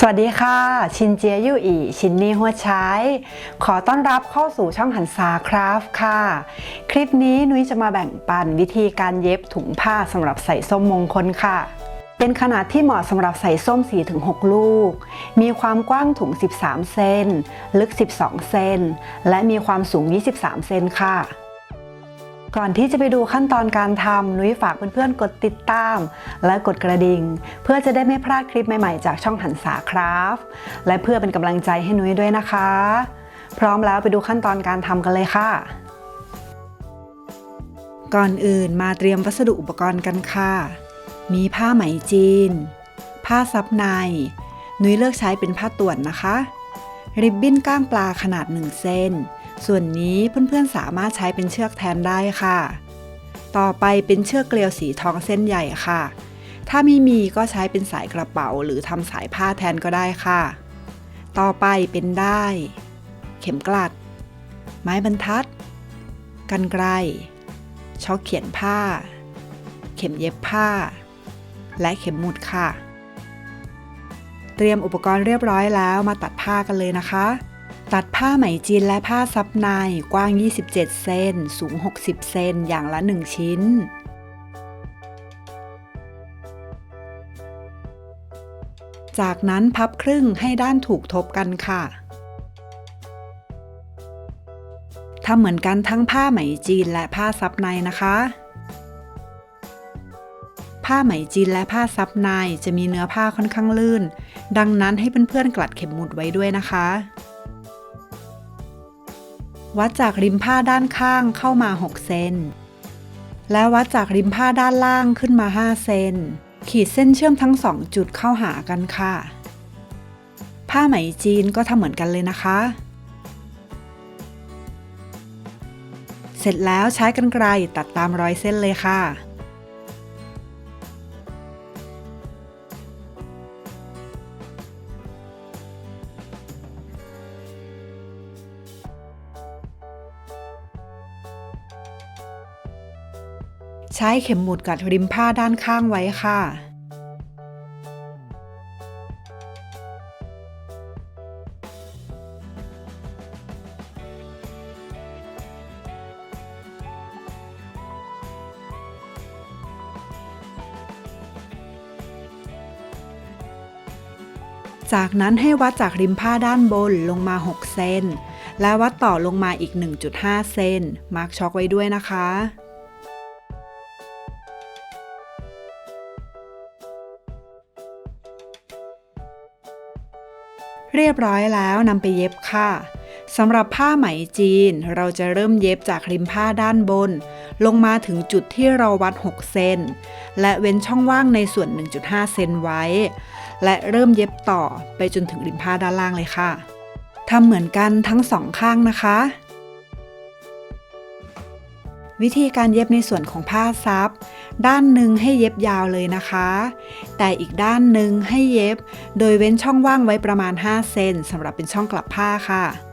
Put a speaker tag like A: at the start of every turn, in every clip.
A: สวัสดีค่ะ ชินเจียยู่อีชินนี่หัวใช้ ขอต้อนรับเข้าสู่ช่องหันษาคราฟค่ะ คลิปนี้นุ้ยจะมาแบ่งปันวิธีการเย็บถุงผ้าสำหรับใส่ส้มมงคลค่ะ เป็นขนาดที่เหมาะสำหรับใส่ส้ม 4-6 ลูก มีความกว้างถุง 13 เซนลึก 12 เซนและมีความสูง 23 เซนค่ะ ก่อนที่จะไปดูขั้นตอนการทำนุ้ยฝากเพื่อนๆ กดติดตาม และกดกระดิ่ง เพื่อจะได้ไม่พลาดคลิปใหม่ๆ จากช่องหันษาคราฟและเพื่อเป็นกำลังใจให้นุ้ยด้วยนะคะ พร้อมแล้วไปดูขั้นตอนการทำกันเลยค่ะ ก่อนอื่นมาเตรียมวัสดุอุปกรณ์กันค่ะ มีผ้าไหมจีน ผ้าซับใน นุ้ยเลือกใช้เป็นผ้าต่วนนะคะ ริบบิ้นก้างปลาขนาด 1 เซน ส่วนนี้เพื่อนๆสามารถใช้เป็นเชือกแทนได้ค่ะ ต่อไปเป็นเชือกเกลียวสีทองเส้นใหญ่ค่ะ ถ้าไม่มีก็ใช้เป็นสายกระเป๋าหรือทำสายผ้าแทนก็ได้ค่ะ ต่อไปเป็นได้ เข็มกลัด ไม้บรรทัด กันไกรช็อกเขียนผ้า เข็มเย็บผ้า และเข็มหมุดค่ะ เตรียมอุปกรณ์เรียบร้อยแล้วมาตัดผ้ากันเลยนะคะ ตัดผ้าไหมจีนและผ้าซับในกว้าง 27 เซน สูง 60 เซน อย่างละ 1 ชิ้น จากนั้นพับครึ่งให้ด้านถูกทบกันค่ะ ทำเหมือนกันทั้งผ้าไหมจีนและผ้าซับในนะคะ ผ้าไหมจีนและผ้าซับในจะมีเนื้อผ้าค่อนข้างลื่น ดังนั้นให้เพื่อนๆกลัดเข็มหมุดไว้ด้วยนะคะ วัดจากริมผ้าด้านข้างเข้ามา 6 เซน และวัดจากริมผ้าด้านล่างขึ้นมา 5 เซน ขีดเส้นเชื่อมทั้ง 2 จุดเข้าหากันค่ะ ผ้าไหมจีนก็ทำเหมือนกันเลยนะคะ เสร็จแล้วใช้กรรไกรตัดตามรอยเส้นเลยค่ะ ใช้เข็มหมุดกัดริมผ้าด้านข้างไว้ค่ะ จากนั้นให้วัดจากริมผ้าด้านบนลงมา 6 เซนและวัดต่อลงมาอีก 1.5 เซนมาร์กช็อกไว้ด้วยนะคะ เรียบร้อยแล้วนำไปเย็บค่ะสำหรับผ้าไหมจีน เราจะเริ่มเย็บจากริมผ้าด้านบน ลงมาถึงจุดที่เราวัด 6 เซนและเว้นช่องว่างในส่วน 1.5 เซนไว้ และเริ่มเย็บต่อไปจนถึงริมผ้าด้านล่างเลยค่ะทำเหมือนกันทั้งสองข้างนะคะ วิธีการเย็บในส่วนของผ้าซับ ด้านหนึ่งให้เย็บยาวเลยนะคะ แต่อีกด้านหนึ่งให้เย็บ โดยเว้นช่องว่างไว้ประมาณ 5 เซนสำหรับเป็นช่องกลับผ้าค่ะ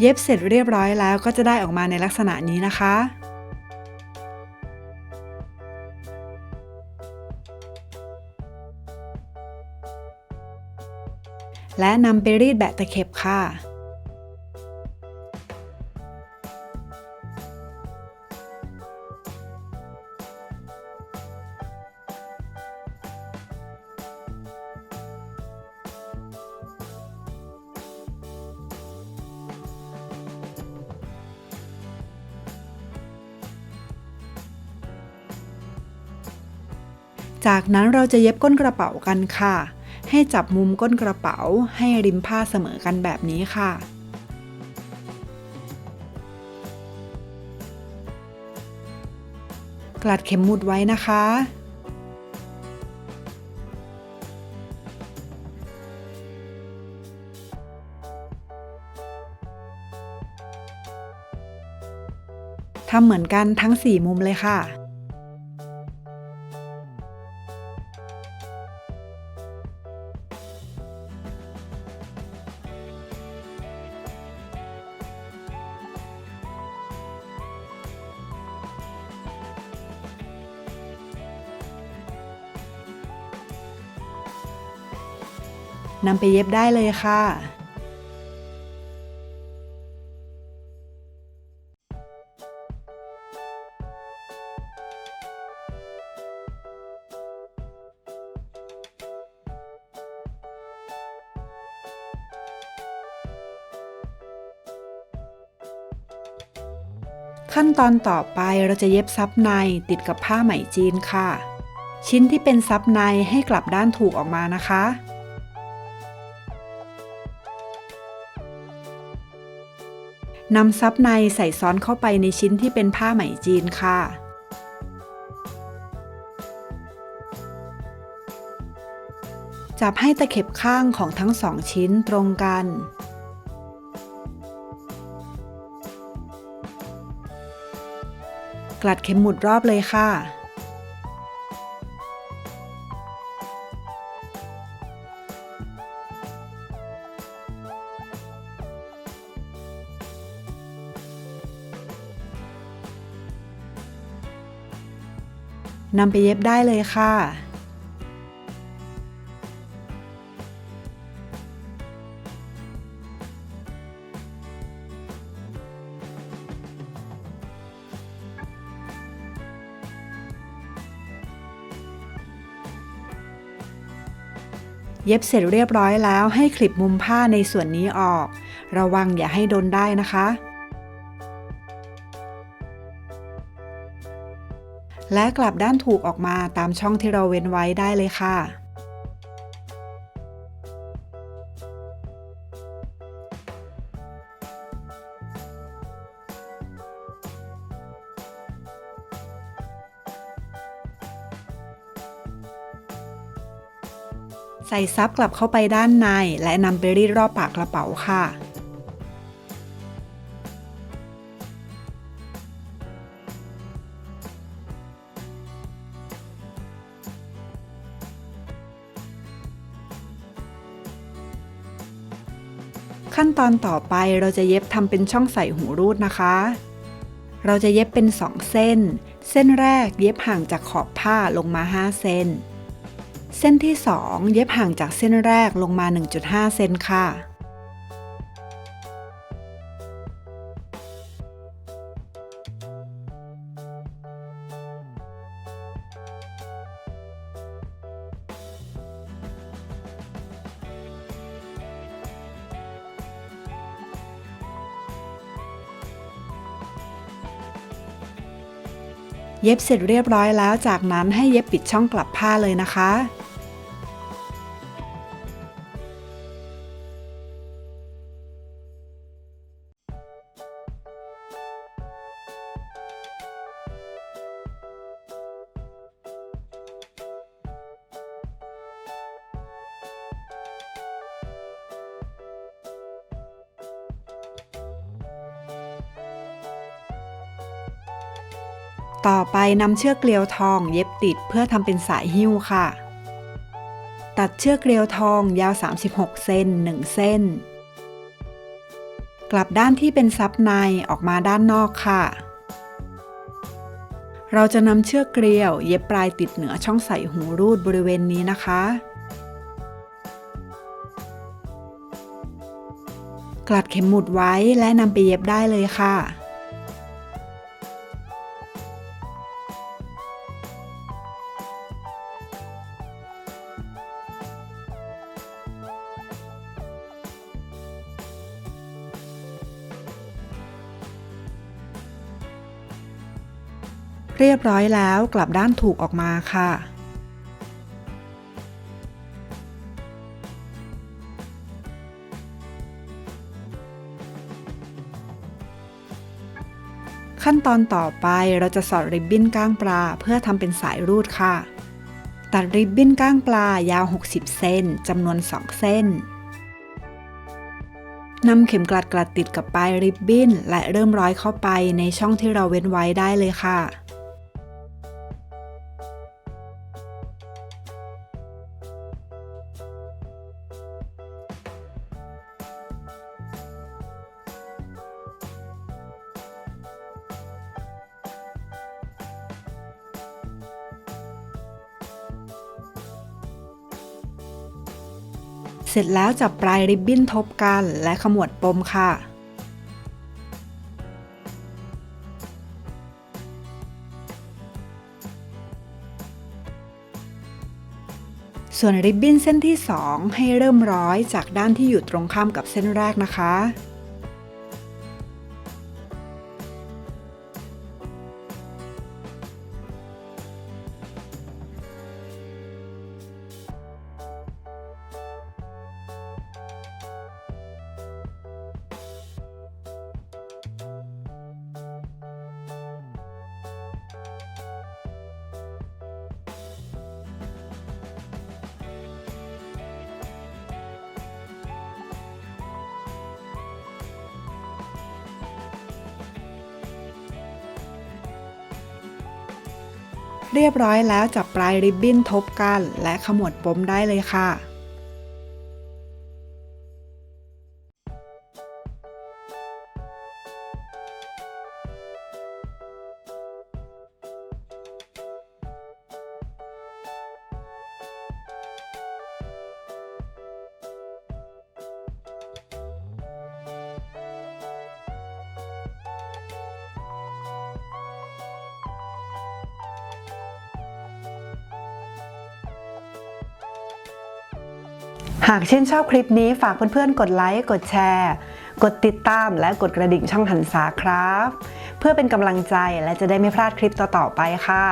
A: เย็บเสร็จเรียบร้อยแล้วก็จะได้ออกมาในลักษณะนี้นะคะ และนำไปรีดแบะตะเข็บค่ะ จากนั้นเราจะเย็บก้นกระเป๋ากันค่ะ ให้จับมุมก้นกระเป๋าให้ริมผ้าเสมอกันแบบนี้ค่ะกลัดเข็มหมุดไว้นะคะ ทำเหมือนกันทั้ง 4 มุมเลยค่ะ นำไปเย็บได้เลยค่ะ ขั้นตอนต่อไปเราจะเย็บซับในติดกับผ้าไหมจีนค่ะ ชิ้นที่เป็นซับในให้กลับด้านถูกออกมานะคะ นำซับในใส่ซ้อนเข้าไปในชิ้นที่เป็นผ้าไหมจีนค่ะ จับให้ตะเข็บข้างของทั้งสองชิ้นตรงกัน กลัดเข็มหมุดรอบเลยค่ะ นำไปเย็บได้เลยค่ะ เย็บเสร็จเรียบร้อยแล้วให้คลิปมุมผ้าในส่วนนี้ออก ระวังอย่าให้โดนได้นะคะ และกลับด้านถูกออกมาตามช่องที่เราเว้นไว้ได้เลยค่ะ ใส่ซับกลับเข้าไปด้านในและนำไปรีดรอบปากกระเป๋าค่ะ ขั้นตอนต่อไปเราจะเย็บทำเป็นช่องใส่หูรูดนะคะ เราจะเย็บเป็น 2 เส้น เส้นแรกเย็บห่างจากขอบผ้าลงมา 5เส้นเส้นที่ 2 เย็บห่างจากเส้นแรกลงมา 1.5 เซนค่ะ เย็บเสร็จเรียบร้อยแล้วจากนั้นให้เย็บปิดช่องกลับผ้าเลยนะคะ ต่อไปนำเชือกเกลียวทองเย็บติดเพื่อทำเป็นสายหิ้วค่ะ ตัดเชือกเกลียวทองยาว 36 เซน1 เส้น กลับด้านที่เป็นซับในออกมาด้านนอกค่ะ เราจะนำเชือกเกลียวเย็บปลายติดเหนือช่องใส่หูรูดบริเวณนี้นะคะ กลัดเข็มหมุดไว้และนำไปเย็บได้เลยค่ะ เรียบร้อยแล้วกลับด้านถูกออกมาค่ะ ขั้นตอนต่อไปเราจะสอดริบบิ้นก้างปลาเพื่อทำเป็นสายรูดค่ะ ตัดริบบิ้นก้างปลายาว 60 เซนจำนวน 2 เส้นนำเข็มกลัดกลัดติดกับปลายริบบิ้น และเริ่มร้อยเข้าไปในช่องที่เราเว้นไว้ได้เลยค่ะ เสร็จแล้วจับปลายริบบิ้นทบกันและขมวดปมค่ะ ส่วนริบบิ้นเส้นที่ 2 ให้เริ่มร้อยจากด้านที่อยู่ตรงข้ามกับเส้นแรกนะคะ เรียบร้อยแล้วจับปลายริบบิ้นทบกัน และขมวดปมได้เลยค่ะ หากชื่นชอบคลิปนี้ฝากเพื่อนๆ กดไลค์ กดแชร์ กดติดตามและกดกระดิ่งช่องหันษาครับ เพื่อเป็นกำลังใจและจะได้ไม่พลาดคลิปต่อๆไปค่ะ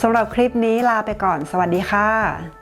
A: สำหรับคลิปนี้ลาไปก่อน สวัสดีค่ะ